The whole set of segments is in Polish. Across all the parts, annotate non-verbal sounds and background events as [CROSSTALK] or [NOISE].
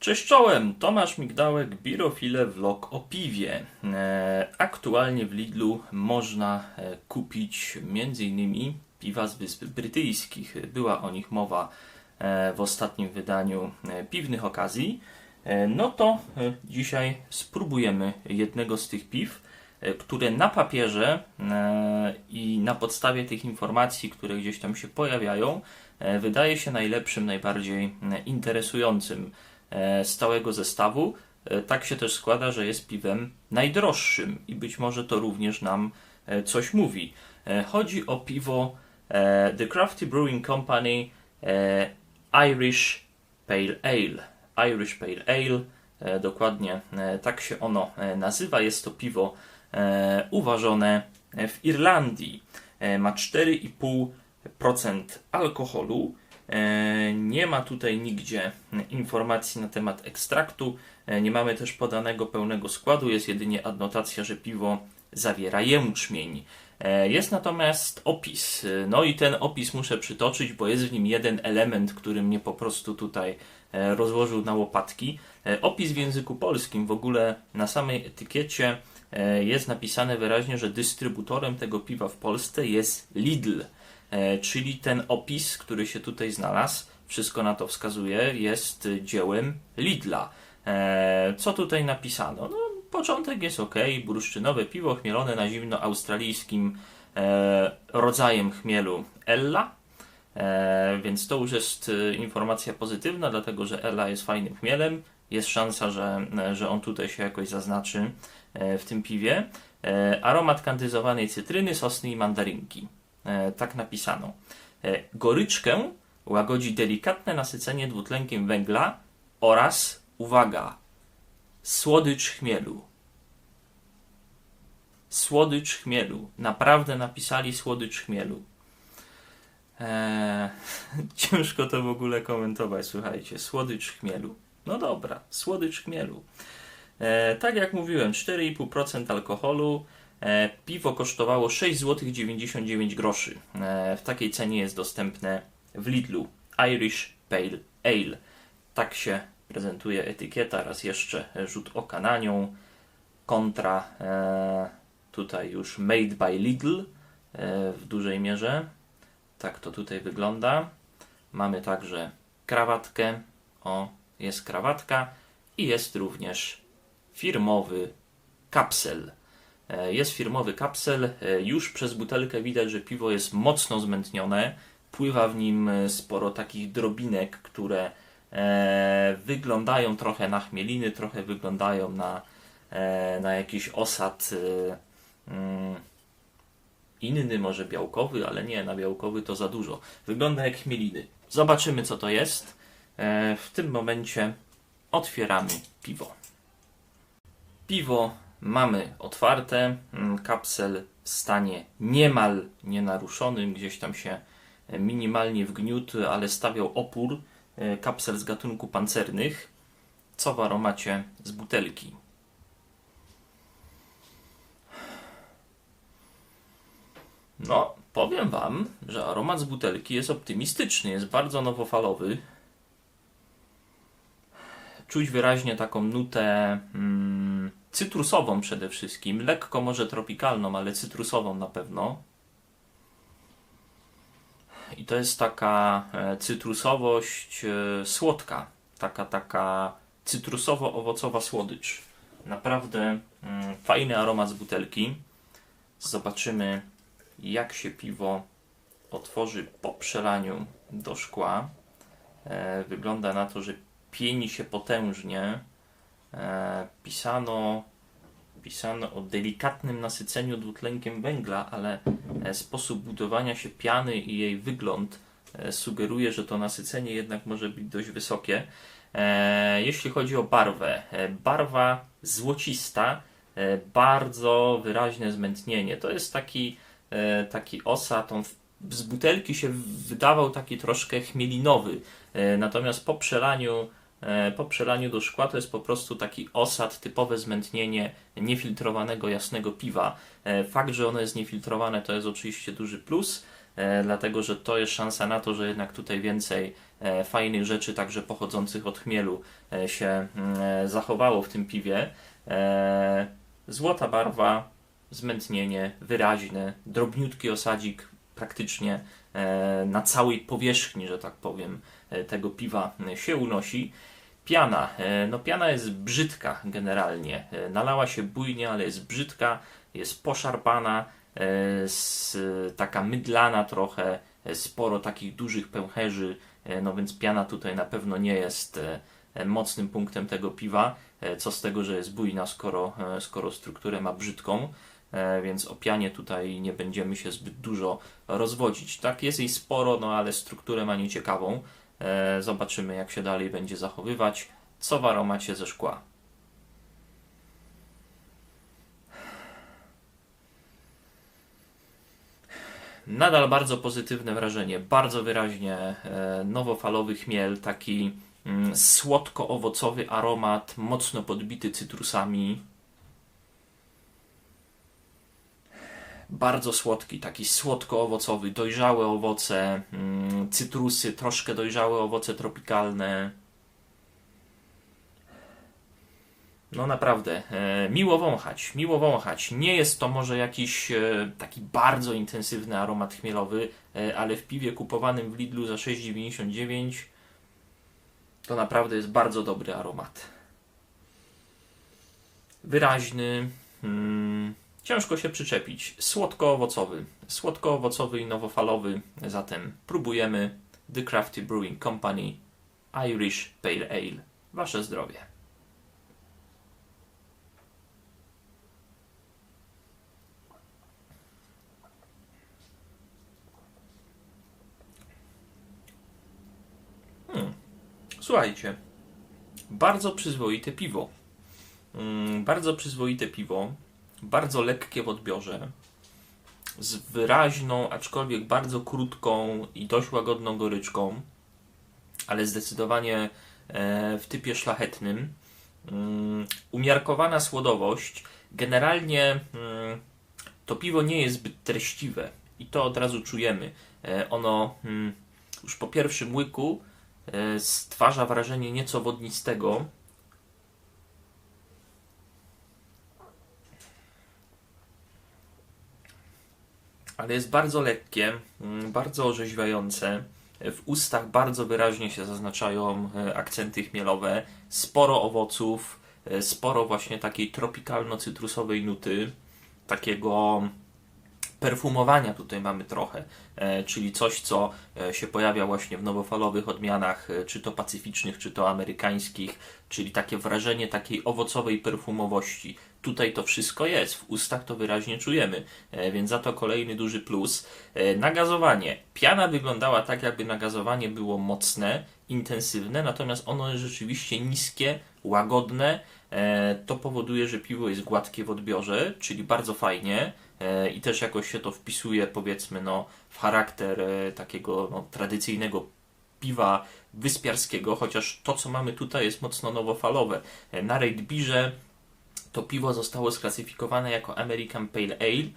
Cześć czołem, Tomasz Migdałek, Birofile Vlog o piwie. E, aktualnie w Lidlu można e, kupić m.in. piwa z Wysp Brytyjskich. Była o nich mowa e, w ostatnim wydaniu piwnych okazji. No to dzisiaj spróbujemy jednego z tych piw, które na papierze i na podstawie tych informacji, które gdzieś tam się pojawiają, wydaje się najlepszym, najbardziej interesującym e, z całego zestawu. E, Tak się też składa, że jest piwem najdroższym i być może to również nam e, coś mówi. E, Chodzi o piwo e, The Crafty Brewing Company e, Irish Pale Ale. Irish Pale Ale, e, dokładnie e, tak się ono e, nazywa. Jest to piwo e, uważone w Irlandii. E, Ma 4,5% alkoholu. E, Nie ma tutaj nigdzie informacji na temat ekstraktu. E, Nie mamy też podanego pełnego składu. Jest jedynie adnotacja, że piwo zawiera jęczmień. E, Jest natomiast opis. No i ten opis muszę przytoczyć, bo jest w nim jeden element, który mnie po prostu tutaj rozłożył na łopatki. Opis w języku polskim, w ogóle na samej etykiecie jest napisane wyraźnie, że dystrybutorem tego piwa w Polsce jest Lidl. E, czyli ten opis, który się tutaj znalazł, wszystko na to wskazuje, jest dziełem Lidla. E, co tutaj napisano? No, początek jest ok, bursztynowe piwo chmielone na zimno australijskim e, rodzajem chmielu Ella. Więc to już jest informacja pozytywna, dlatego że Ella jest fajnym chmielem. Jest szansa, że, że on tutaj się jakoś zaznaczy w tym piwie. Aromat kandyzowanej cytryny, sosny i mandarynki. E, tak napisano. E, goryczkę łagodzi delikatne nasycenie dwutlenkiem węgla oraz, uwaga, słodycz chmielu. Słodycz chmielu. Naprawdę napisali słodycz chmielu. Eee, [LAUGHS] ciężko to w ogóle komentować, słuchajcie. Słodycz chmielu. No dobra, słodycz chmielu. E, tak jak mówiłem, 4,5% alkoholu. E, piwo kosztowało 6 zł 99 groszy. E, w takiej cenie jest dostępne w Lidlu. Irish Pale Ale. Tak się prezentuje etykieta. Raz jeszcze rzut oka na nią. Kontra e, tutaj już Made by Lidl w dużej mierze. Tak to tutaj wygląda. Mamy także krawatkę. O, jest krawatka i jest również firmowy kapsel. E, Jest firmowy kapsel. E, Już przez butelkę widać, że piwo jest mocno zmętnione. Pływa w nim e, sporo takich drobinek, które wyglądają trochę na chmieliny, trochę wyglądają na, na jakiś osad mm, inny, może białkowy, ale nie, na białkowy to za dużo. Wygląda jak chmieliny. Zobaczymy, co to jest. W tym momencie otwieramy piwo. Piwo mamy otwarte, mm, kapsel w stanie niemal nienaruszonym, gdzieś tam się e, minimalnie wgniótł, ale stawiał opór. E, Kapsel z gatunku pancernych, co w aromacie z butelki. No, powiem Wam, że aromat z butelki jest optymistyczny, jest bardzo nowofalowy. Czuć wyraźnie taką nutę mm, cytrusową przede wszystkim, lekko może tropikalną, ale cytrusową na pewno. I to jest taka e, cytrusowość e, słodka, taka taka cytrusowo-owocowa słodycz. Naprawdę mm, fajny aromat z butelki. Zobaczymy, jak się piwo otworzy po przelaniu do szkła. E, wygląda na to, że pieni się potężnie. E, pisano, pisano o delikatnym nasyceniu dwutlenkiem węgla, ale e, sposób budowania się piany i jej wygląd e, sugeruje, że to nasycenie jednak może być dość wysokie. Jeśli chodzi o barwę, barwa złocista, bardzo wyraźne zmętnienie. To jest taki, taki osad, on z butelki się wydawał taki troszkę chmielinowy, natomiast po przelaniu, po przelaniu do szkła to jest po prostu taki osad, typowe zmętnienie niefiltrowanego jasnego piwa. E, Fakt, że ono jest niefiltrowane to jest oczywiście duży plus, e, dlatego że to jest szansa na to, że jednak tutaj więcej e, fajnych rzeczy, także pochodzących od chmielu, e, się mm, zachowało w tym piwie. Złota barwa, zmętnienie wyraźne, drobniutki osadzik praktycznie na całej powierzchni, że tak powiem, tego piwa się unosi. Piana. No piana jest brzydka generalnie. Nalała się bujnie, ale jest brzydka, jest poszarpana, taka mydlana trochę, sporo takich dużych pęcherzy, e, no więc piana tutaj na pewno nie jest e, mocnym punktem tego piwa. E, co z tego, że jest bujna, skoro, skoro strukturę ma brzydką, więc o pianie tutaj nie będziemy się zbyt dużo rozwodzić. Tak, jest jej sporo, no ale strukturę ma nieciekawą. Zobaczymy, jak się dalej będzie zachowywać. Co w aromacie ze szkła? Nadal bardzo pozytywne wrażenie, bardzo wyraźnie e, nowofalowy chmiel, taki mm, słodko-owocowy aromat, mocno podbity cytrusami. Bardzo słodki, taki słodko-owocowy, dojrzałe owoce, mm, cytrusy, troszkę dojrzałe owoce tropikalne. No naprawdę, e, miło wąchać, miło wąchać. Nie jest to może jakiś e, taki bardzo intensywny aromat chmielowy, e, ale w piwie kupowanym w Lidlu za 6,99 to naprawdę jest bardzo dobry aromat. Wyraźny, hmm, ciężko się przyczepić. Słodko-owocowy, słodko-owocowy i nowofalowy. Zatem próbujemy The Crafty Brewing Company Irish Pale Ale. Wasze zdrowie. Słuchajcie, bardzo przyzwoite piwo. Mm, bardzo przyzwoite piwo, bardzo lekkie w odbiorze, z wyraźną, aczkolwiek bardzo krótką i dość łagodną goryczką, ale zdecydowanie e, w typie szlachetnym. Mm, umiarkowana słodowość. Generalnie mm, to piwo nie jest zbyt treściwe i to od razu czujemy. E, ono już po pierwszym łyku E, stwarza wrażenie nieco wodnistego. Ale jest bardzo lekkie, mm, bardzo orzeźwiające. W ustach bardzo wyraźnie się zaznaczają e, akcenty chmielowe, sporo owoców, e, sporo właśnie takiej tropikalno-cytrusowej nuty, takiego perfumowania tutaj mamy trochę, e, czyli coś, co się pojawia właśnie w nowofalowych odmianach, czy to pacyficznych, czy to amerykańskich, czyli takie wrażenie takiej owocowej perfumowości. Tutaj to wszystko jest, w ustach to wyraźnie czujemy, więc za to kolejny duży plus. Nagazowanie. Piana wyglądała tak, jakby nagazowanie było mocne, intensywne, natomiast ono jest rzeczywiście niskie, łagodne. To powoduje, że piwo jest gładkie w odbiorze, czyli bardzo fajnie. E, i też jakoś się to wpisuje, powiedzmy, no, w charakter e, takiego no, tradycyjnego piwa wyspiarskiego, chociaż to, co mamy tutaj, jest mocno nowofalowe. E, na Raid Beerze to piwo zostało sklasyfikowane jako American Pale Ale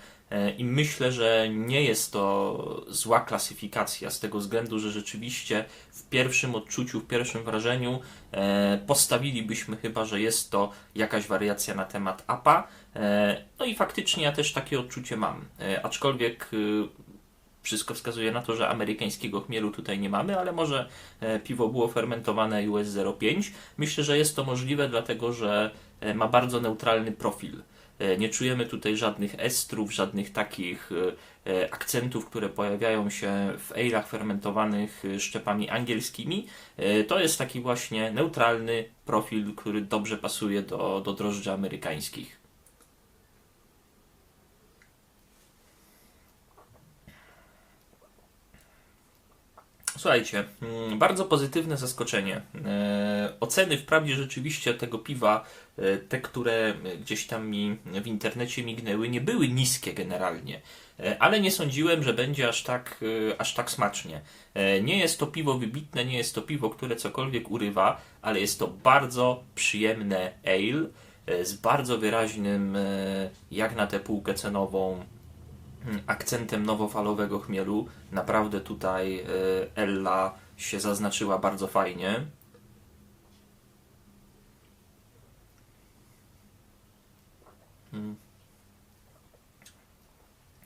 i myślę, że nie jest to zła klasyfikacja z tego względu, że rzeczywiście w pierwszym odczuciu, w pierwszym wrażeniu postawilibyśmy chyba, że jest to jakaś wariacja na temat APA, E, no i faktycznie ja też takie odczucie mam. E, aczkolwiek e, wszystko wskazuje na to, że amerykańskiego chmielu tutaj nie mamy, ale może piwo było fermentowane US 05. Myślę, że jest to możliwe, dlatego że ma bardzo neutralny profil. Nie czujemy tutaj żadnych estrów, żadnych takich akcentów, które pojawiają się w ale'ach fermentowanych szczepami angielskimi. To jest taki właśnie neutralny profil, który dobrze pasuje do, do drożdży amerykańskich. Słuchajcie, mm, bardzo pozytywne zaskoczenie. E, oceny wprawdzie rzeczywiście tego piwa, e, te, które gdzieś tam mi w internecie mignęły, nie były niskie generalnie, e, ale nie sądziłem, że będzie aż tak, aż tak smacznie. Nie jest to piwo wybitne, nie jest to piwo, które cokolwiek urywa, ale jest to bardzo przyjemne ale z bardzo wyraźnym, jak na tę półkę cenową, akcentem nowofalowego chmielu. Naprawdę tutaj e, Ella się zaznaczyła bardzo fajnie. Mm.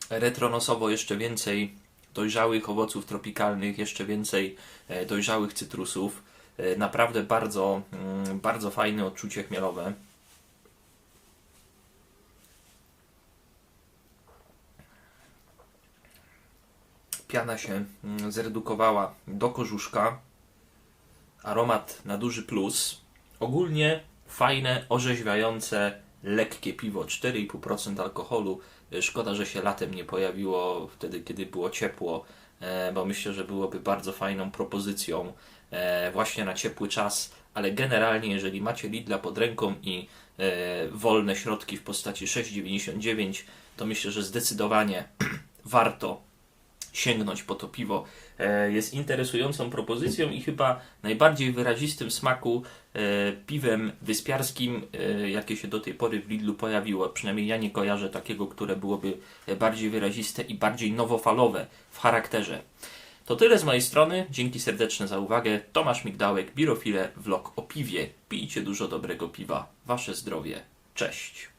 Retronosowo jeszcze więcej dojrzałych owoców tropikalnych, jeszcze więcej e, dojrzałych cytrusów. E, Naprawdę bardzo, mm, bardzo fajne odczucie chmielowe. Piana się mm, zredukowała do korzuszka. Aromat na duży plus. Ogólnie fajne, orzeźwiające, lekkie piwo. 4,5% alkoholu. E, Szkoda, że się latem nie pojawiło wtedy, kiedy było ciepło, e, bo myślę, że byłoby bardzo fajną propozycją e, właśnie na ciepły czas. Ale generalnie, jeżeli macie Lidla pod ręką i e, wolne środki w postaci 6,99, to myślę, że zdecydowanie [CLEARS THROAT] warto sięgnąć po to piwo. E, Jest interesującą propozycją i chyba najbardziej wyrazistym smaku e, piwem wyspiarskim, e, jakie się do tej pory w Lidlu pojawiło. Przynajmniej ja nie kojarzę takiego, które byłoby bardziej wyraziste i bardziej nowofalowe w charakterze. To tyle z mojej strony. Dzięki serdeczne za uwagę. Tomasz Migdałek, Birofile, vlog o piwie. Pijcie dużo dobrego piwa. Wasze zdrowie. Cześć.